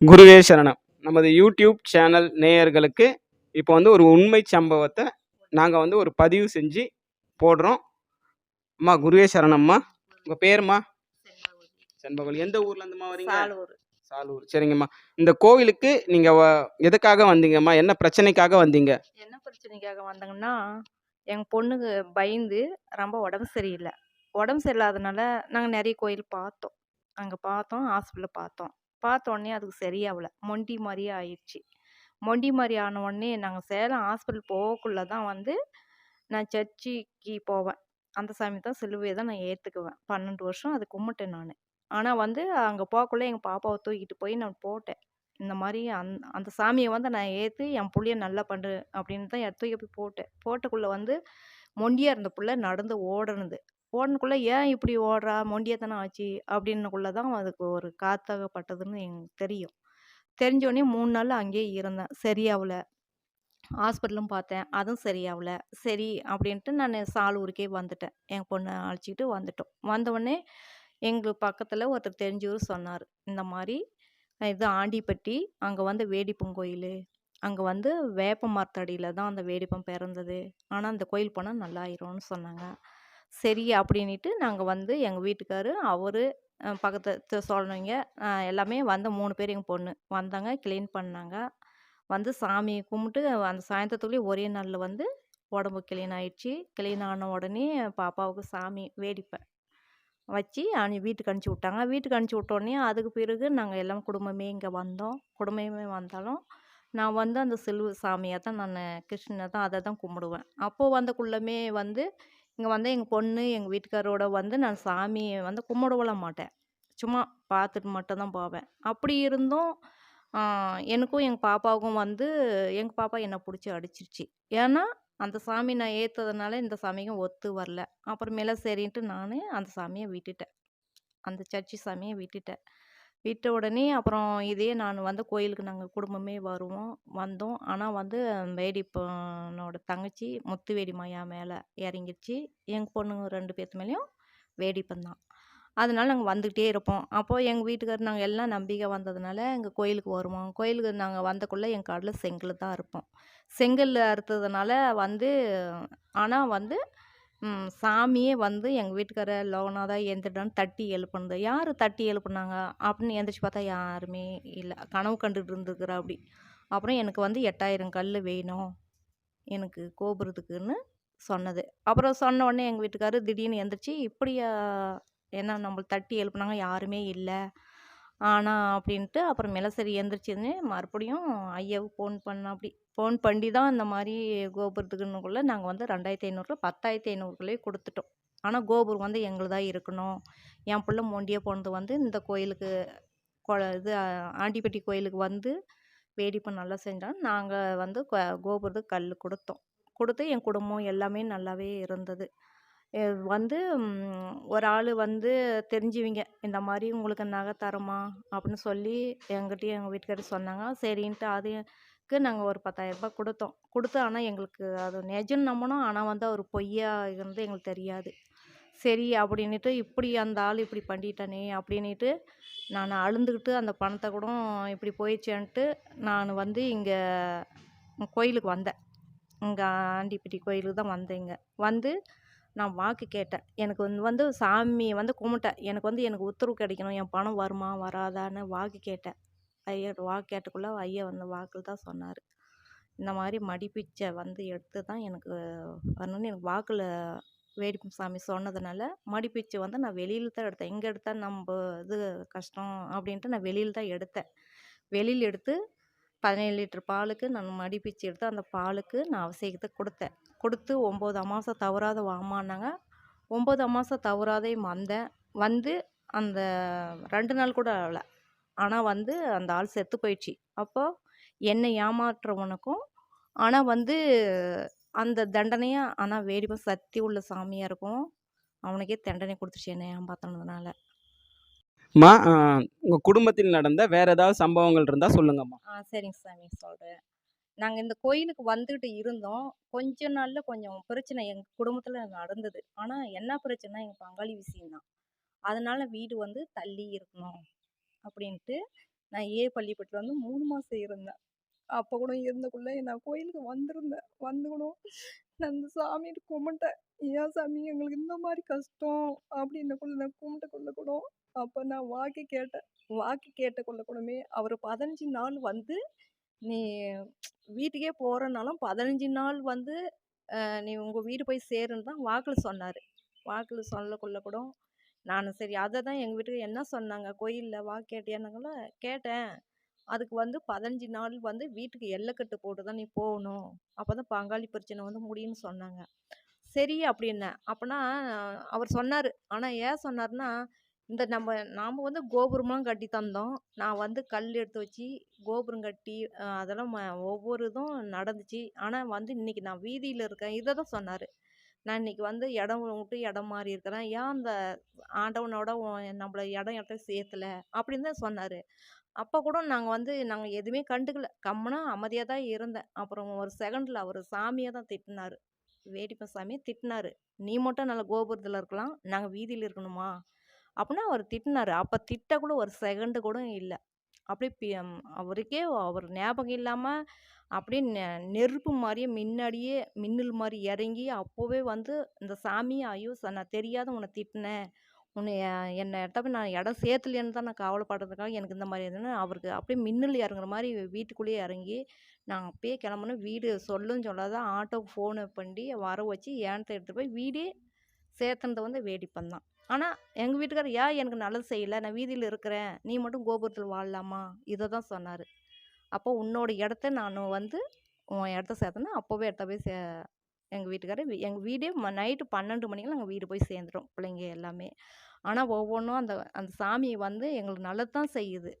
குருவே சரணம். நமது யூடியூப் சேனல் நேயர்களுக்கு இப்போ வந்து ஒரு உண்மை சம்பவத்தை நாங்கள் வந்து ஒரு பதிவு செஞ்சு போடுறோம். அம்மா குருவே சரணம்மா. உங்கள் பேருமா செண்பகவலி எந்த ஊர்லேருந்துமா வரீங்க? சாலூர். சரிங்கம்மா. இந்த கோவிலுக்கு நீங்கள் எதுக்காக வந்தீங்கம்மா? என்ன பிரச்சனைக்காக வந்தீங்க? என்ன பிரச்சனைக்காக வந்தாங்கன்னா எங்கள் பொண்ணுக்கு பயந்து ரொம்ப உடம்பு சரியில்லை. உடம்பு சரியில்லாதனால நாங்கள் நிறைய கோயில் பார்த்தோம். அங்கே பார்த்தோம் ஹாஸ்பிட்டலில் பார்த்தோம். பார்த்த உடனே அதுக்கு சரியாகல மொண்டி மாதிரியே ஆயிடுச்சு மொண்டி மாதிரி ஆன உடனே நாங்கள் சேலம் ஹாஸ்பிட்டல் போகக்குள்ள தான் வந்து நான் சர்ச்சுக்கு போவேன். அந்த சாமி தான் சிலுவையை தான் நான் ஏற்றுக்குவேன் பன்னெண்டு வருஷம் அது கும்பிட்டேன் நான். ஆனால் வந்து அங்கே போகக்குள்ளே எங்கள் பாப்பாவை தூக்கிட்டு போய் நான் போட்டேன். இந்த மாதிரி அந் அந்த சாமியை வந்து நான் ஏற்று என் புள்ளைய நல்லா பண்ணு அப்படின்னு தான் எடுத்து தூக்கி போய் போட்டேன். போட்டக்குள்ளே வந்து மொண்டியாக இருந்த பிள்ளை நடந்து ஓடணுது ஓடனுக்குள்ளே ஏன் இப்படி ஓடுறா? மொண்டியத்தனம் ஆச்சு. அப்படின்னுக்குள்ளே தான் அதுக்கு ஒரு காத்தாகப்பட்டதுன்னு எங்களுக்கு தெரியும். தெரிஞ்சோடனே மூணு நாள் அங்கேயே இருந்தேன். சரியாகல ஹாஸ்பிட்டலும் பார்த்தேன். அதுவும் சரியாகல சரி அப்படின்ட்டு நான் சாலூருக்கே வந்துட்டேன். என் பொண்ணை அழைச்சிக்கிட்டு வந்துட்டோம். வந்தவுடனே எங்களுக்கு பக்கத்தில் ஒருத்தர் தெரிஞ்சவர் சொன்னார். இந்த மாதிரி இது ஆண்டிப்பட்டி அங்கே வந்து வேடிப்பன் கோயில். அங்கே வந்து வேப்ப மரத்தடியில் தான் அந்த வேடிப்பம் பிறந்தது. ஆனால் அந்த கோயில் போனால் நல்லா ஆயிரும்னு சொன்னாங்க. சரி அப்படின்ட்டு நாங்கள் வந்து எங்கள் வீட்டுக்காரு அவர் பக்கத்து சொல்கிறவங்க எல்லாமே வந்த மூணு பேர் எங்கள் பொண்ணு. வந்தாங்க க்ளீன் பண்ணாங்க. வந்து சாமி கும்பிட்டு அந்த சாயந்தரத்துக்குள்ளேயே ஒரே நாளில் வந்து உடம்பு க்ளீன் ஆயிடுச்சு. க்ளீன் ஆன உடனே பாப்பாவுக்கு சாமி வேடிப்பேன் வச்சு அனு வீட்டுக்கு அனுப்பிச்சி விட்டாங்க. வீட்டுக்கு அனுப்பிச்சி விட்டோடனே அதுக்கு பிறகு நாங்கள் எல்லாம் குடும்பமே இங்கே வந்தோம். குடும்பமே வந்தாலும் நான் வந்து அந்த செல்வ சாமியை தான் நான் கிருஷ்ணனை தான் அதை தான் கும்பிடுவேன் அப்போது வந்தக்குள்ளமே வந்து இங்கே வந்து எங்கள் பொண்ணு எங்கள் வீட்டுக்காரோட வந்து நான் சாமியை வந்து கும்பிடவலாம் மாட்டேன். சும்மா பார்த்துட்டு மட்டும்தான் போவேன். அப்படி இருந்தும் எனக்கும் எங்கள் பாப்பாவுக்கும் வந்து எங்கள் பாப்பா என்னை பிடிச்சி அடிச்சிருச்சு. ஏன்னா அந்த சாமி நான் ஏற்றதுனால இந்த சாமிக்கும் ஒத்து வரல. அப்புறமேல சரின்ட்டு நான் அந்த சாமியை விட்டுட்டேன். அந்த சர்ச்சி சாமியை விட்டுட்டேன். விட்ட உடனே அப்புறம் இதே நான் வந்து கோயிலுக்கு நாங்கள் குடும்பமே வருவோம் வந்தோம். ஆனால் வந்து வேடிப்பனோட தங்கச்சி முத்து வேடி மாயா மேலே இறங்கிடுச்சு எங்கள் பொண்ணுங்க ரெண்டு பேர்த்து மேலேயும் வேடிப்பன் தான் அதனால நாங்கள் வந்துக்கிட்டே இருப்போம். அப்போது எங்கள் வீட்டுக்காரர் நாங்கள் எல்லாம் நம்பிக்கை வந்ததுனால எங்கள் கோயிலுக்கு வருவோம். கோயிலுக்கு நாங்கள் வந்தக்குள்ளே எங்கள் காட்டில் செங்கல் தான் இருப்போம் செங்கல் அறுத்ததுனால வந்து ஆனால் வந்து சாமியே வந்து எங்கள் வீட்டுக்காரர் லோகநாதா எழுந்துட்டான்னு தட்டி எழுப்புனது யார் தட்டி எழுப்புனாங்க அப்படின்னு எந்திரிச்சு பார்த்தா யாருமே இல்லை. கனவு கண்டுகிட்டு இருந்துருக்குறா அப்படி. அப்புறம் எனக்கு வந்து எட்டாயிரம் கல் வேணும். எனக்கு கோபுரத்துக்குன்னு சொன்னது. அப்புறம் சொன்ன உடனே எங்கள் வீட்டுக்காரர் திடீர்னு எந்திரிச்சு இப்படியா? ஏன்னா நம்மள தட்டி எழுப்புனாங்க யாருமே இல்லை. ஆனால் அப்படின்ட்டு அப்புறமேல சரி எந்திரிச்சதுன்னு மறுபடியும் ஐயாவுக்கு ஃபோன் பண்ண அப்படி. ஃபோன் பண்ணி தான் இந்த மாதிரி கோபுரத்துக்குன்னுக்குள்ளே நாங்கள் வந்து ரெண்டாயிரத்தி ஐநூறுல பத்தாயிரத்தி ஐநூறுக்குள்ளேயே கொடுத்துட்டோம். ஆனால் கோபுரம் வந்து எங்களுதாக இருக்கணும். என் பிள்ளை மொண்டியாக போனது வந்து இந்த கோயிலுக்கு கொ இது ஆண்டிப்பட்டி கோயிலுக்கு வந்து வேடிப்பை நல்லா செஞ்சாலும் நாங்கள் வந்து கோபுரத்துக்கு கல் கொடுத்தோம். கொடுத்து என் குடும்பம் எல்லாமே நல்லாவே இருந்தது. வந்து ஒரு ஆள் வந்து தெரிஞ்சவங்க இந்த மாதிரி உங்களுக்கு நகை தரோமா? அப்படின்னு சொல்லி எங்கிட்டையும் எங்கள் வீட்டுக்காரர் சொன்னாங்க. சரின்ட்டு க்கு நாங்கள் ஒரு பத்தாயிரரூபா கொடுத்தோம். கொடுத்து ஆனால் எங்களுக்கு அது நிஜம் நம்பினோம். ஆனால் வந்து அவர் பொய்யா இருந்து எங்களுக்கு தெரியாது. சரி அப்படின்னுட்டு இப்படி அந்த ஆள் இப்படி பண்ணிட்டானே அப்படின்னுட்டு நான் அழுந்துக்கிட்டு அந்த பணத்தை கூட இப்படி போயிடுச்சேன்ட்டு நான் வந்து இங்கே கோயிலுக்கு வந்தேன். இங்கே ஆண்டிப்பட்டி கோயிலுக்கு தான் வந்தேங்க வந்து நான் வாக்கு கேட்டேன். எனக்கு வந்து வந்து சாமியை வந்து கும்பிட்டேன். எனக்கு வந்து எனக்கு உத்தரவு கிடைக்கணும். என் பணம் வருமா வராதான்னு வாக்கு கேட்டேன். ஐயா வாக்கு கேட்டக்குள்ளே ஐயா வந்து வாக்கில் தான் சொன்னார். இந்த மாதிரி மடிப்பிச்சை வந்து எடுத்து தான் எனக்கு வரணும்னு எனக்கு வாக்கில் வேடிப்பு சாமி சொன்னதுனால மடிப்பிச்சை வந்து நான் வெளியில் தான் எடுத்தேன். எங்கே எடுத்தால் நம்ம இது கஷ்டம் அப்படின்ட்டு நான் வெளியில் தான் எடுத்தேன். வெளியில் எடுத்து பதினேழு லிட்டர் பாலுக்கு நான் மடிப்பிச்சு எடுத்து அந்த பாலுக்கு நான் அவசியத்தை கொடுத்தேன். கொடுத்து ஒம்பது அமாவாசை தவறாத வாமான்னாங்க ஒம்பது அமாவாசை தவறாதே வந்தேன். வந்து அந்த ரெண்டு நாள் கூட ஆகலை. ஆனால் வந்து அந்த ஆள் செத்து போயிடுச்சு. அப்போது என்னை ஏமாற்றுறவனுக்கும் ஆனால் வந்து அந்த தண்டனையாக ஆனால் வேடிப்பை சக்தி உள்ள சாமியாக இருக்கும் அவனுக்கே தண்டனை கொடுத்துச்சு என்னை ஏமாத்தினதுனால. அம்மா உங்கள் குடும்பத்தில் நடந்த வேற ஏதாவது சம்பவங்கள் இருந்தால் சொல்லுங்கம்மா. ஆ சரிங்க சாமி சொல்கிறேன் நாங்கள் இந்த கோயிலுக்கு வந்துக்கிட்டு இருந்தோம். கொஞ்ச நாளில் கொஞ்சம் பிரச்சனை எங்கள் குடும்பத்தில் நடந்தது. ஆனால் என்ன பிரச்சனை எங்கள் பங்காளி விஷயம்தான் அதனால வீடு வந்து தள்ளி இருக்கணும். அப்படின்ட்டு நான் ஏ பள்ளிப்பட்டில் வந்து மூணு மாதம் இருந்தேன். அப்போ கூட இருந்தக்குள்ளே நான் கோயிலுக்கு வந்திருந்தேன். வந்துக்கணும் நான் இந்த சாமிகிட்ட கும்பிட்டேன். ஏன் சாமி எங்களுக்கு இந்த மாதிரி கஷ்டம். அப்படின்னக்குள்ள நான் கும்பிட்டக்குள்ள கூட அப்போ நான் வாக்கு கேட்டேன் வாக்கு கேட்டக்குள்ள கூடமே அவர் பதினஞ்சு நாள் வந்து நீ வீட்டுக்கே போகிறனாலும் பதினஞ்சு நாள் வந்து நீ உங்கள் வீடு போய் சேருன்னு தான் வாக்கில் சொன்னார். வாக்கில் சொல்லக்குள்ள கூட நானும் சரி அதை தான் எங்கள் வீட்டுக்கு என்ன சொன்னாங்க? கோயிலில் வா கேட்டியானாங்கள கேட்டேன். அதுக்கு வந்து பதினஞ்சு நாள் வந்து வீட்டுக்கு எல்லைக்கட்டு போட்டு தான் நீ போகணும். அப்போ தான் பங்காளி பிரச்சனை வந்து முடியும்னு சொன்னாங்க. சரி அப்படின்னேன். அப்போனா அவர் சொன்னார். ஆனால் ஏன் சொன்னார்னா இந்த நம்ம நாம் வந்து கோபுரம்லாம் கட்டி தந்தோம். நான் வந்து கல் எடுத்து வச்சு கோபுரம் கட்டி அதெல்லாம் ம- ஒவ்வொரு இதுவும் நடந்துச்சு. ஆனால் வந்து இன்னைக்கு நான் வீதியில் இருக்கேன். இதை தான் சொன்னார். நான் இன்னைக்கு வந்து இடம் விட்டு இடம் மாறி இருக்கிறேன். ஏன் அந்த ஆண்டவனோட நம்மளை நம்மள இடம் இடத்த சேர்த்தல? அப்படின்னு தான் சொன்னார். அப்போ கூட நாங்கள் வந்து நாங்கள் எதுவுமே கண்டுக்கல. கம்முனா அமைதியாக தான் இருந்தேன். அப்புறம் ஒரு செகண்டில் அவர் சாமியை தான் திட்டினார். வேடிப்பன் சாமியை திட்டினார். நீ மட்டும் நல்ல கோபுரத்தில் இருக்கலாம். நாங்கள் வீதியில் இருக்கணுமா? அப்படின்னா அவர் திட்டினார். அப்போ திட்ட கூட ஒரு செகண்டு கூட இல்லை. அப்படியே பி- அவருக்கே அவர் ஞாபகம் இல்லாமல் அப்படியே நெ- நெருப்பு மாதிரியே முன்னாடியே மின்னல் மாதிரி இறங்கி அப்போவே வந்து இந்த சாமி ஐயோ ச- நான் தெரியாத உன்னை திட்டினேன். உன்னை என்னை இடத்த நான் இடம் சேர்த்துலேன்னு தான் நான் கவலைப்படுறதுக்காக எனக்கு இந்த மாதிரி இதுன்னு அவருக்கு அப்படியே மின்னல் இறங்குற மாதிரி வீட்டுக்குள்ளேயே இறங்கி நாங்கள் அப்பயே கிளம்புனோம் வீடு சொல்லும் சொல்லாத. ஆட்டோக்கு ஃபோனு பண்ணி வர வச்சு ஏன்ட்ட எடுத்துகிட்டு போய் வீடே சேர்த்துனது வந்து வேடிப்பந்தான். ஆனால் எங்கள் வீட்டுக்காரர் ஏன் எனக்கு நல்லது செய்யலை? நான் வீதியில் இருக்கிறேன். நீ மட்டும் கோபுரத்தில் வாழலாமா? இதை தான் சொன்னார். அப்போ உன்னோட இடத்த நான் வந்து உன் இடத்த சேர்த்தனா அப்போவே இடத்த போய் சே எங்கள் வீட்டுக்காரர் எங்கள் வீடே நைட்டு பன்னெண்டு மணிக்கெல்லாம் நாங்கள் வீடு போய் சேர்ந்துட்டோம் பிள்ளைங்க எல்லாமே. ஆனால் ஒவ்வொன்றும் அந்த அந்த சாமி வந்து எங்களுக்கு நல்லது தான் செய்யுது.